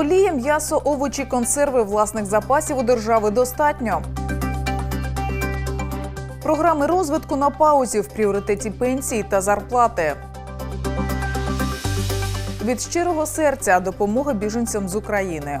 Олія, м'ясо, овочі, консерви власних запасів у держави достатньо. Програми розвитку на паузі в пріоритеті пенсії та зарплати. Від щирого серця допомога біженцям з України.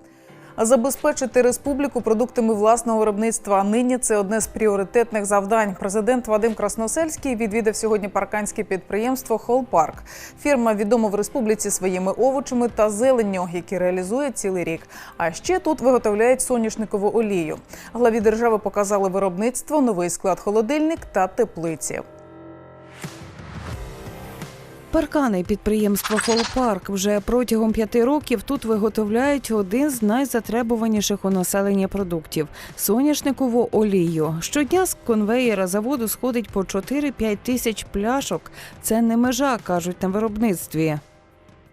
Забезпечити республіку продуктами власного виробництва. Нині це одне з пріоритетних завдань. Президент Вадим Красносельський відвідав сьогодні парканське підприємство Холпарк. Фірма відома в республіці своїми овочами та зеленню, які реалізує цілий рік. А ще тут виготовляють соняшникову олію. Главі держави показали виробництво, новий склад холодильник та теплиці. Паркани підприємства Холпарк вже протягом п'яти років тут виготовляють один з найзатребуваніших у населення продуктів соняшникову олію. Щодня з конвеєра заводу сходить по 4-5 тисяч пляшок. Це не межа, кажуть на виробництві.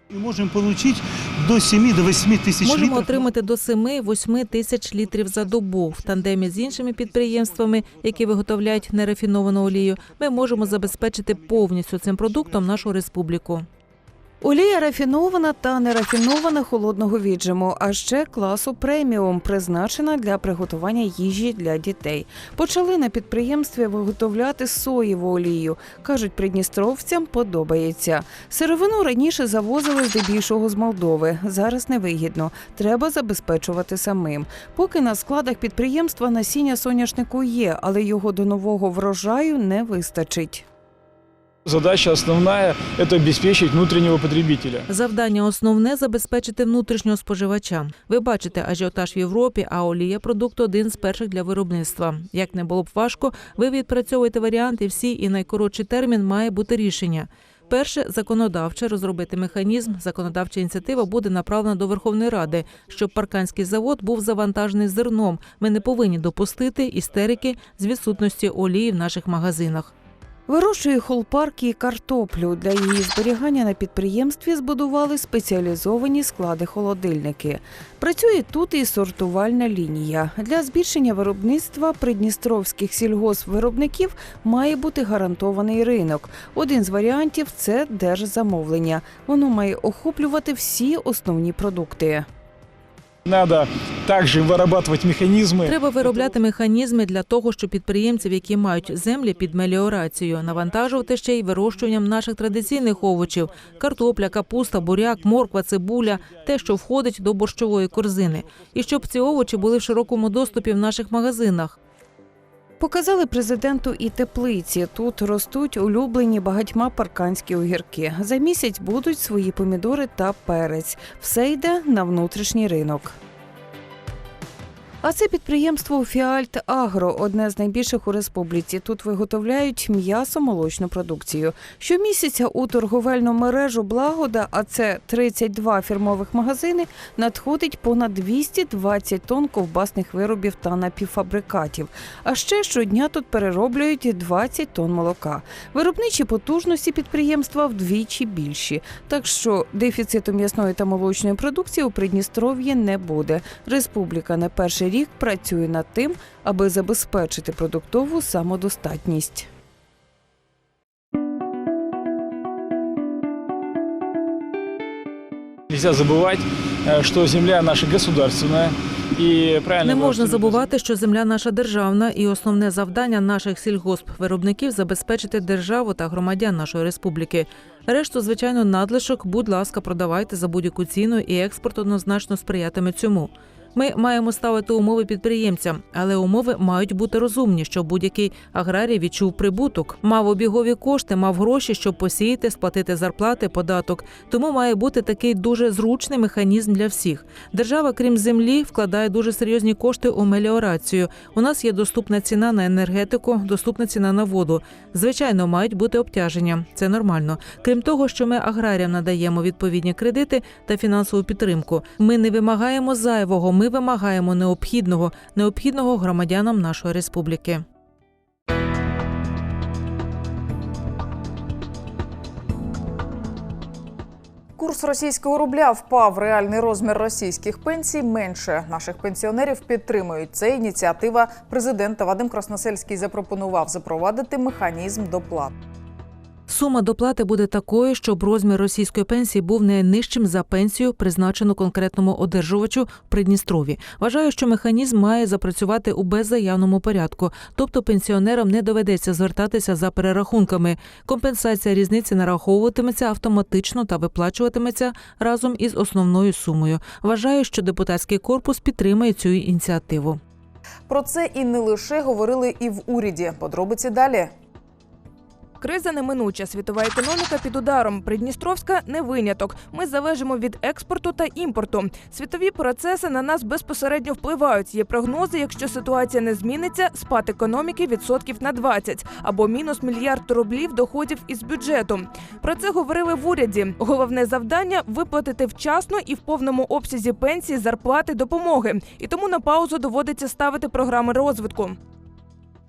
Ми можемо получить до 7 до 8 тисяч Можемо литров. отримати до 7-8 тисяч літрів за добу. В тандемі з іншими підприємствами, які виготовляють нерафіновану олію, ми можемо забезпечити повністю цим продуктом нашу республіку. Олія рафінована та нерафінована холодного віджиму, а ще класу преміум, призначена для приготування їжі для дітей. Почали на підприємстві виготовляти соєву олію. кажуть, придністровцям подобається. Сировину раніше завозили здебільшого з Молдови. Зараз невигідно. Треба забезпечувати самим. Поки на складах підприємства насіння соняшнику є, але його до нового врожаю не вистачить. Задача основная – это обеспечить внутреннего потребителя. Завдання основне забезпечити внутрішнього споживача. Ви бачите ажіотаж в Європі, а олія продукт один з перших для виробництва. Як не було б важко, ви відпрацьовуєте варіанти всі, і найкоротший термін має бути рішення. Перше законодавче розробити механізм. Законодавча ініціатива буде направлена до Верховної Ради, щоб парканський завод був завантажений зерном. Ми не повинні допустити істерики з відсутності олії в наших магазинах. Вирощує холпарк і картоплю. Для її зберігання на підприємстві збудували спеціалізовані склади холодильники. Працює тут і сортувальна лінія. Для збільшення виробництва придністровських сільгоспвиробників має бути гарантований ринок. Один з варіантів це держзамовлення. Воно має охоплювати всі основні продукти. Надо также вырабатывать механизмы. Треба виробляти механізми для того, щоб підприємців, які мають землі під меліорацію, навантажувати ще й вирощуванням наших традиційних овочів: картопля, капуста, буряк, морква, цибуля, те, що входить до борщової корзини, і щоб ці овочі були в широкому доступі в наших магазинах. Показали президенту і теплиці. Тут ростуть улюблені багатьма парканські огірки. За місяць будуть свої помідори та перець. Все йде на внутрішній ринок. А це підприємство Фіальт Агро, одне з найбільших у республіці. Тут виготовляють м'ясо молочну продукцію. Щомісяця у торговельну мережу Благода, а це 32 фірмових магазини, надходить понад 220 тонн ковбасних виробів та напівфабрикатів. А ще щодня тут перероблюють 20 тонн молока. Виробничі потужності підприємства вдвічі більші. Так що дефіциту м'ясної та молочної продукції у Придністров'ї не буде. Республіка не перший рік працює над тим, аби забезпечити продуктову самодостатність. Нельзя забывать, э, что земля наша государственная. И правильно Не вы можна абсолютно забувати, що земля наша державна, і основне завдання наших сільгоспвиробників забезпечити державу та громадян нашої республіки. Решту, звичайно, надлишок, будь ласка, продавайте за будь-яку ціну, і експорт однозначно сприятиме цьому. Ми маємо ставити умови підприємцям, але умови мають бути розумні, щоб будь-який аграрій відчув прибуток, мав обігові кошти, мав гроші, щоб посіяти, сплатити зарплати, податок. Тому має бути такий дуже зручний механізм для всіх. Держава, крім землі, вкладає дуже серйозні кошти у меліорацію. У нас є доступна ціна на енергетику, доступна ціна на воду. Звичайно, мають бути обтяження. Це нормально. Крім того, що ми аграріям надаємо відповідні кредити та фінансову підтримку. Ми не вимагаємо зайвого. Ми вимагаємо необхідного, необхідного громадянам нашої республіки. Курс російського рубля впав. Реальний розмір російських пенсій менше. Наших пенсіонерів підтримують. Це ініціатива президента Вадим Красносельський запропонував запровадити механізм доплат. Сума доплати буде такою, щоб розмір російської пенсії був не нижчим за пенсію, призначену конкретному одержувачу в Придністрові. Вважаю, що механізм має запрацювати у беззаявному порядку, тобто пенсіонерам не доведеться звертатися за перерахунками. Компенсація різниці нараховуватиметься автоматично та виплачуватиметься разом із основною сумою. Вважаю, що депутатський корпус підтримає цю ініціативу. Про це і не лише говорили і в уряді. Подробиці далі. Криза неминуча, світова економіка під ударом. Придністровська не виняток. Ми залежимо від експорту та імпорту. Світові процеси на нас безпосередньо впливають. Є прогнози, якщо ситуація не зміниться, спад економіки відсотків на 20 або мінус мільярд рублів доходів із бюджету. Про це говорили в уряді. Головне завдання виплатити вчасно і в повному обсязі пенсії, зарплати, допомоги. І тому на паузу доводиться ставити програми розвитку.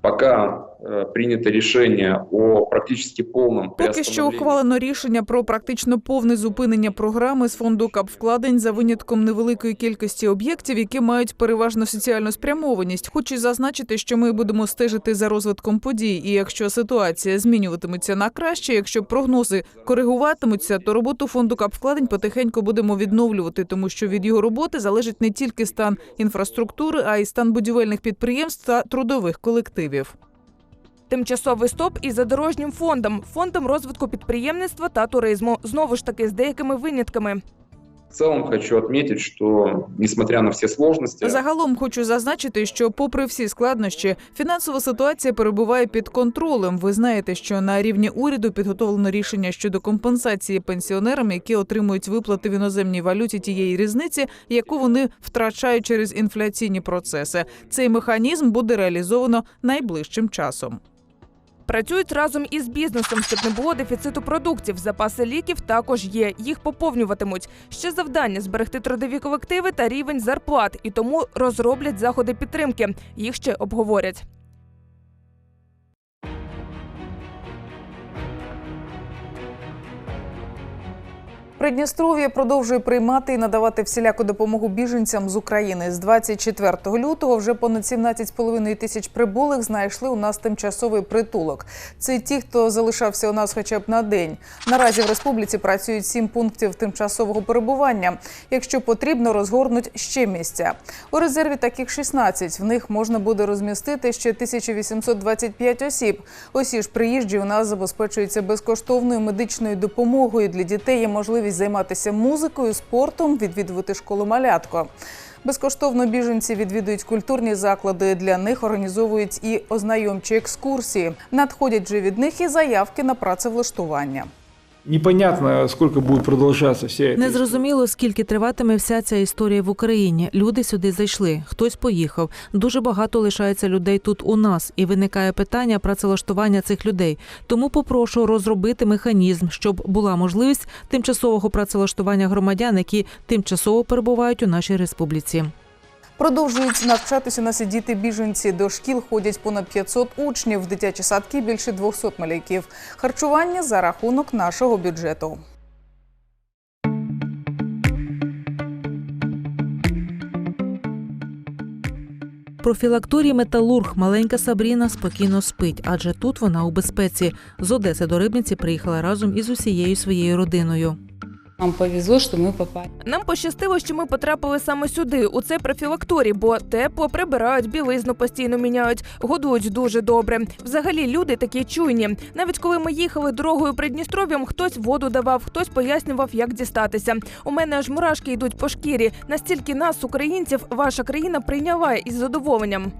Пока э, принято решение о практически полном Поки що ухвалено рішення про практично повне зупинення програми з фонду капвкладень за винятком невеликої кількості об'єктів, які мають переважно соціальну спрямованість. Хочу зазначити, що ми будемо стежити за розвитком подій. І якщо ситуація змінюватиметься на краще, якщо прогнози коригуватимуться, то роботу фонду капвкладень потихеньку будемо відновлювати, тому що від його роботи залежить не тільки стан інфраструктури, а й стан будівельних підприємств та трудових колективів. Тимчасовий стоп і за дорожнім фондом, фондом розвитку підприємництва та туризму. Знову ж таки з деякими винятками. В целом хочу отметить, что несмотря на все сложности, Загалом хочу зазначити, що, попри всі складнощі, фінансова ситуація перебуває під контролем. Ви знаєте, що на рівні уряду підготовлено рішення щодо компенсації пенсіонерам, які отримують виплати в іноземній валюті тієї різниці, яку вони втрачають через інфляційні процеси. Цей механізм буде реалізовано найближчим часом. Працюють разом із бізнесом, щоб не було дефіциту продуктів. Запаси ліків також є. Їх поповнюватимуть. Ще завдання зберегти трудові колективи та рівень зарплат, і тому розроблять заходи підтримки. Їх ще обговорять. Придністров'я продовжує приймати і надавати всіляку допомогу біженцям з України. З 24 лютого вже понад 17,5 тисяч прибулих знайшли у нас тимчасовий притулок. Це ті, хто залишався у нас хоча б на день. Наразі в республіці працюють сім пунктів тимчасового перебування. Якщо потрібно, розгорнуть ще місця. У резерві таких 16. В них можна буде розмістити ще 1825 осіб. Усі ж приїжджі у нас забезпечуються безкоштовною медичною допомогою. Для дітей є можливість займатися музикою, спортом, відвідувати школу малятко. Безкоштовно біженці відвідують культурні заклади. Для них організовують і ознайомчі екскурсії. Надходять же від них і заявки на працевлаштування. Непонятно, сколько будет продолжаться вся эта Не зрозуміло, скільки триватиме вся ця історія в Україні. Люди сюди зайшли, хтось поїхав. Дуже багато лишається людей тут у нас, і виникає питання працевлаштування цих людей. Тому попрошу розробити механізм, щоб була можливість тимчасового працевлаштування громадян, які тимчасово перебувають у нашій республіці. Продовжують навчатися на сидіти біженці. До шкіл ходять понад 500 учнів, в дитячі садки більше 200 малюків. Харчування за рахунок нашого бюджету. Профілакторій Металург маленька Сабріна спокійно спить, адже тут вона у безпеці. З Одеси до Рибниці приїхала разом із усією своєю родиною. Нам повезло, что мы попали. Нам пощастило, що ми потрапили саме сюди, у цей профілакторій, бо тепло прибирають, білизну постійно міняють, годують дуже добре. Взагалі люди такі чуйні. Навіть коли ми їхали дорогою Придністров'ям, хтось воду давав, хтось пояснював, як дістатися. У мене аж мурашки йдуть по шкірі. Настільки нас, українців, ваша країна прийняла із задоволенням.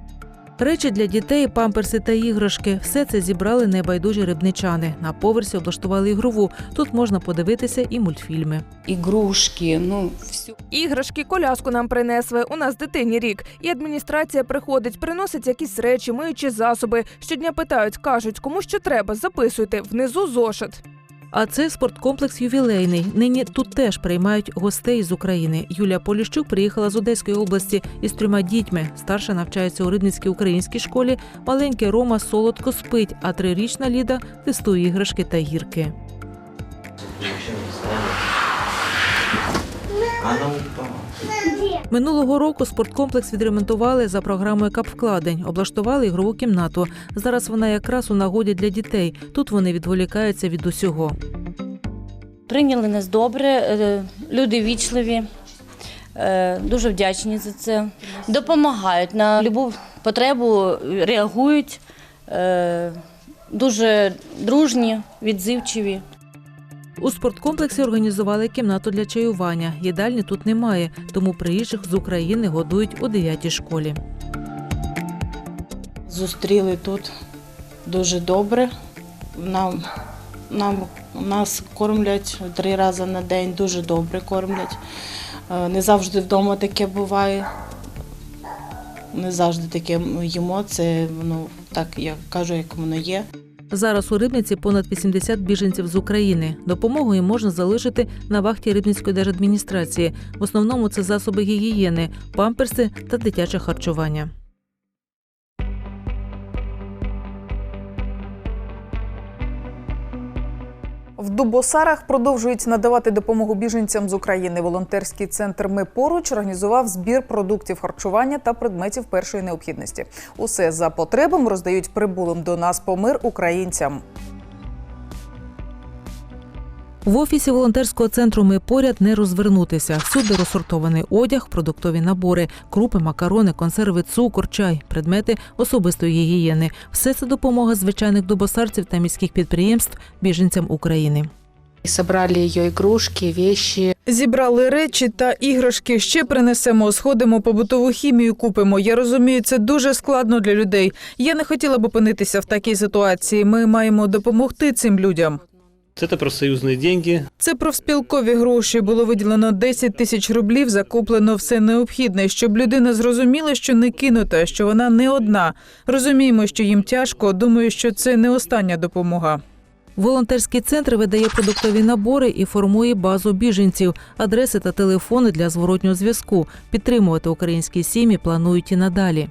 Речі для дітей, памперси та іграшки все це зібрали небайдужі рибничани. На поверсі облаштували ігрову. Тут можна подивитися і мультфільми. Игрушки, ну, все. Іграшки, коляску нам принесли. У нас дитині рік. І адміністрація приходить, приносить якісь речі, миючі засоби. Щодня питають, кажуть, кому що треба, записуйте. Внизу зошит. А це спорткомплекс ювілейний. Нині тут теж приймають гостей з України. Юлія Поліщук приїхала з Одеської області із трьома дітьми. Старша навчається у Рибницькій українській школі. Маленький Рома солодко спить, а трирічна Ліда тестує іграшки та гірки. Минулого року спорткомплекс відремонтували за програмою капвкладень, облаштували ігрову кімнату. Зараз вона якраз у нагоді для дітей. Тут вони відволікаються від усього. Прийняли нас добре, е, люди вічливі, е, дуже вдячні за це. Допомагають на будь-яку потребу, реагують, е, дуже дружні, відзивчиві. У спорткомплексі організували кімнату для чаювання. Їдальні тут немає, тому приїжджих з України годують у 9 школі. Зустріли тут дуже добре. Нам, нам, нас кормлять три рази на день, дуже добре кормлять. Е, Не завжди вдома таке буває. Не завжди таке їмо. Це ну, так, я кажу, як воно є. Зараз у Рибниці понад 80 біженців з України. Допомогу їм можна залишити на вахті Рибницької держадміністрації. В основному це засоби гігієни, памперси та дитяче харчування. В Дубосарах продовжують надавати допомогу біженцям з України. Волонтерський центр Ми поруч організував збір продуктів харчування та предметів першої необхідності. Усе за потребами роздають прибулим до нас по мир українцям. В офісі волонтерського центру Ми поряд не розвернутися. Всюди розсортований одяг, продуктові набори, крупи, макарони, консерви, цукор, чай, предмети особистої гігієни. Все це допомога звичайних дубосарців та міських підприємств біженцям України. Собрали ее игрушки, вещи. Зібрали речі та іграшки. Ще принесемо, сходимо побутову хімію, купимо. Я розумію, це дуже складно для людей. Я не хотіла б опинитися в такій ситуації. Ми маємо допомогти цим людям. Это профсоюзные деньги. Це профспілкові гроші. Було виділено 10 тисяч рублів, закуплено все необхідне, щоб людина зрозуміла, що не кинута, що вона не одна. Розуміємо, що їм тяжко. Думаю, що це не остання допомога. Волонтерський центр видає продуктові набори і формує базу біженців, адреси та телефони для зворотнього зв'язку. Підтримувати українські сім'ї планують і надалі.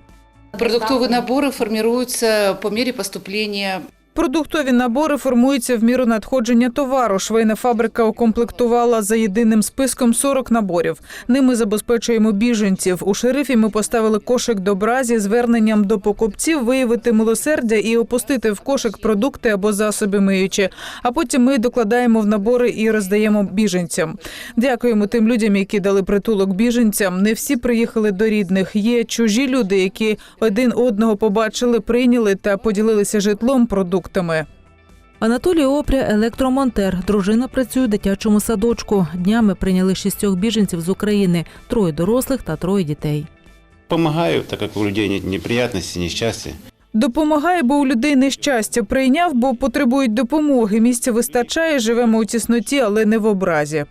Продуктовые наборы формируются по мере поступления Продуктові набори формуються в міру надходження товару. Швейна фабрика укомплектувала за єдиним списком 40 наборів. Ними забезпечуємо біженців. У шерифі ми поставили кошик добра зі зверненням до покупців виявити милосердя і опустити в кошик продукти або засоби миючі. А потім ми докладаємо в набори і роздаємо біженцям. Дякуємо тим людям, які дали притулок біженцям. Не всі приїхали до рідних. Є чужі люди, які один одного побачили, прийняли та поділилися житлом, продуктами. Анатолій Опря електромонтер. Дружина працює у дитячому садочку. Днями прийняли шістьох біженців з України, троє дорослих та троє дітей. Помогаю, так как у людей нет неприятностей, несчастья. Допомагає, бо у людей нещастя прийняв, бо потребують допомоги. Місця вистачає, живемо у тісноті, але не в образі.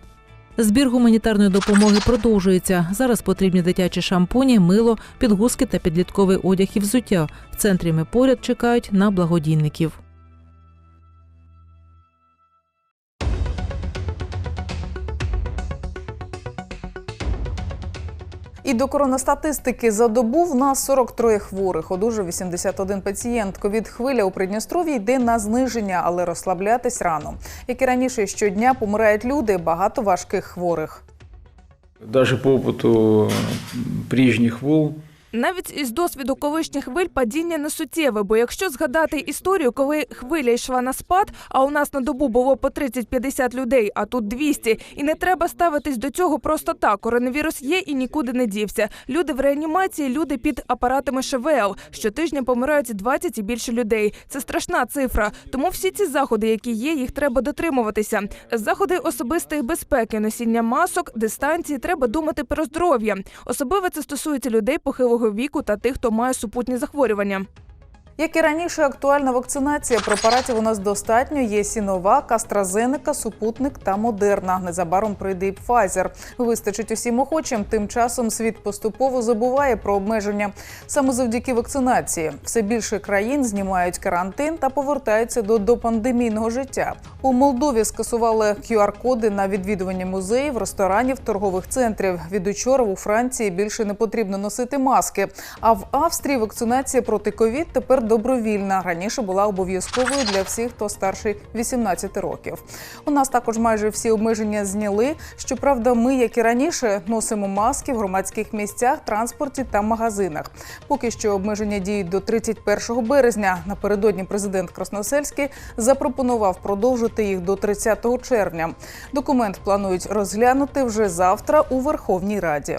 Збір гуманітарної допомоги продовжується. Зараз потрібні дитячі шампуні, мило, підгузки та підлітковий одяг і взуття. В центрі ми поряд чекають на благодійників. І до коронастатистики за добу в нас 43 хворих, одужав 81 пацієнт. Ковід хвиля у Придністров'ї йде на зниження, але розслаблятись рано. Як і раніше, щодня помирають люди, багато важких хворих. Навіть по опиту прежних волн Навіть із досвіду колишніх хвиль падіння не суттєве, бо якщо згадати історію, коли хвиля йшла на спад, а у нас на добу було по 30-50 людей, а тут 200, і не треба ставитись до цього просто так. Коронавірус є і нікуди не дівся. Люди в реанімації, люди під апаратами ШВЛ. Щотижня помирають 20 і більше людей. Це страшна цифра. Тому всі ці заходи, які є, їх треба дотримуватися. Заходи особистої безпеки, носіння масок, дистанції. Треба думати про здоров'я. Особливо це стосується людей похилого віку та тих, хто має супутні захворювання. Як і раніше, актуальна вакцинація препаратів у нас достатньо. Є Сіновак, AstraZeneca, Супутник та Модерна. Незабаром прийде і Pfizer. Вистачить усім охочим. Тим часом світ поступово забуває про обмеження. Саме завдяки вакцинації все більше країн знімають карантин та повертаються до допандемійного життя. У Молдові скасували QR-коди на відвідування музеїв, ресторанів, торгових центрів. Від учора у Франції більше не потрібно носити маски. А в Австрії вакцинація проти ковід тепер добровільна. Раніше була обов'язковою для всіх, хто старший 18 років. У нас також майже всі обмеження зняли. Щоправда, ми, як і раніше, носимо маски в громадських місцях, транспорті та магазинах. Поки що обмеження діють до 31 березня. Напередодні президент Красносельський запропонував продовжити їх до 30 червня. Документ планують розглянути вже завтра у Верховній Раді.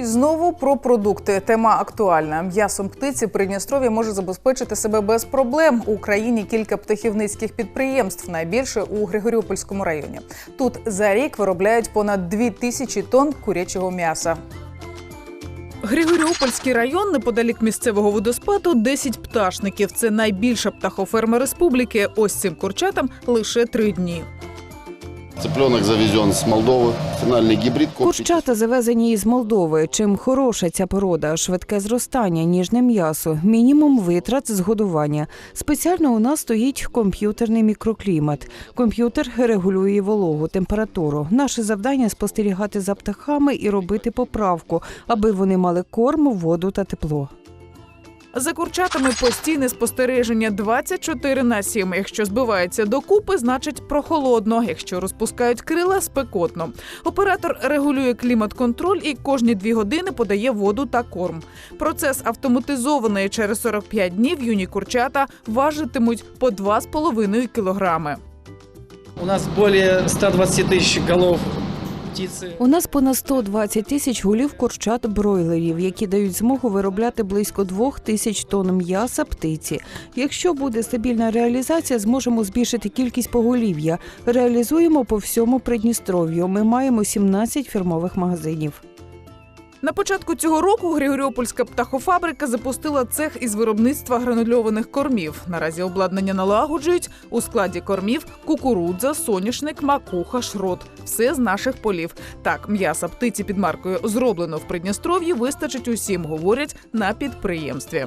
І знову про продукти. Тема актуальна. М'ясом птиці Придністров'я може забезпечити себе без проблем. У Україні кілька птахівницьких підприємств, найбільше у Григоріопольському районі. Тут за рік виробляють понад 2 тисячі тонн курячого м'яса. Григоріопольський район неподалік місцевого водоспаду 10 пташників. Це найбільша птахоферма республіки. Ось цим курчатам лише три дні. Цыпленок завезен с Молдовы. Финальный гибрид. Курчата завезені із Молдови. Чим хороша ця порода, швидке зростання, ніжне м'ясо, мінімум витрат з годування. Спеціально у нас стоїть комп'ютерний мікроклімат. Комп'ютер регулює вологу, температуру. Наше завдання спостерігати за птахами і робити поправку, аби вони мали корм, воду та тепло. За курчатами постійне спостереження 24 на 7. Якщо збиваються докупи, значить прохолодно. Якщо розпускають крила, спекотно. Оператор регулює клімат-контроль і кожні дві години подає воду та корм. Процес автоматизований. Через 45 днів юні курчата важитимуть по 2,5 кілограми. У нас более 120 тысяч голов птицы. У нас понад 120 тисяч голів курчат бройлерів, які дають змогу виробляти близько 2 тисяч тонн м'яса птиці. Якщо буде стабільна реалізація, зможемо збільшити кількість поголів'я. Реалізуємо по всьому Придністров'ю. Ми маємо 17 фірмових магазинів. На початку цього року Григоріопольська птахофабрика запустила цех із виробництва гранульованих кормів. Наразі обладнання налагоджують у складі кормів кукурудза, соняшник, макуха, шрот. Все з наших полів. Так, м'яса птиці під маркою зроблено в Придністров'ї вистачить усім, говорять на підприємстві.